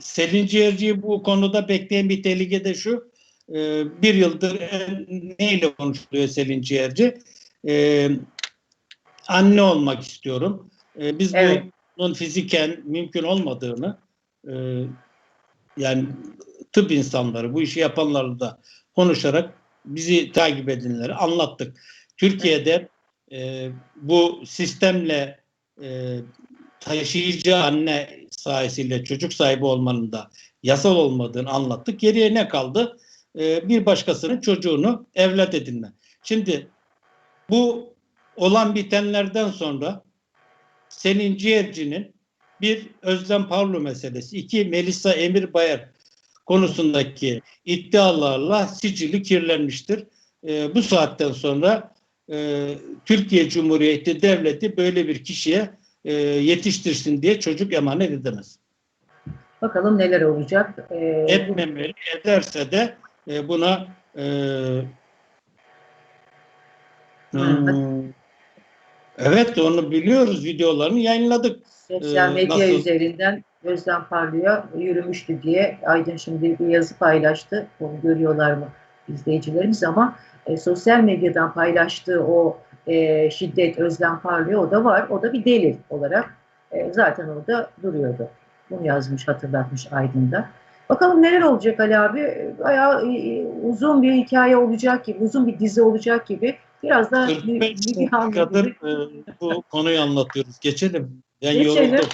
Selin Ciğerci'yi bu konuda bekleyen bir tehlike de şu. e, bir yıldır e, neyle konuşuluyor Selin Ciğerci? E, anne olmak istiyorum. E, biz Evet. bunun fiziken mümkün olmadığını e, yani tıp insanları, bu işi yapanlarla da konuşarak bizi takip edinleri anlattık. Türkiye'de e, bu sistemle e, taşıyıcı anne sayesinde çocuk sahibi olmanın da yasal olmadığını anlattık. Geriye ne kaldı? E, bir başkasının çocuğunu evlat edinme. Şimdi bu olan bitenlerden sonra Selin Ciğerci'nin bir Özlem Parlu meselesi, iki Melisa Emirbayar konusundaki iddialarla sicili kirlenmiştir. E, bu saatten sonra e, Türkiye Cumhuriyeti Devleti böyle bir kişiye e, yetiştirsin diye çocuk emanet edemez. Bakalım neler olacak. Ee, Etmemeli ederse de e, buna e, hmm, evet onu biliyoruz videolarını yayınladık. Sosyal Ee, medya nasıl? üzerinden Özlem Parlı'ya yürümüştü diye Aydın şimdi bir yazı paylaştı. Onu görüyorlar mı izleyicilerimiz ama e, sosyal medyadan paylaştığı o e, şiddet Özlem Parlı'ya o da var. O da bir delil olarak e, zaten orada duruyordu. Bunu yazmış, hatırlatmış Aydın'da. Bakalım neler olacak Ali abi? Bayağı e, uzun bir hikaye olacak gibi, uzun bir dizi olacak gibi. Biraz da 45 dakikadır e, bu konuyu anlatıyoruz. Geçelim. Ben Geçelim. yoruldum.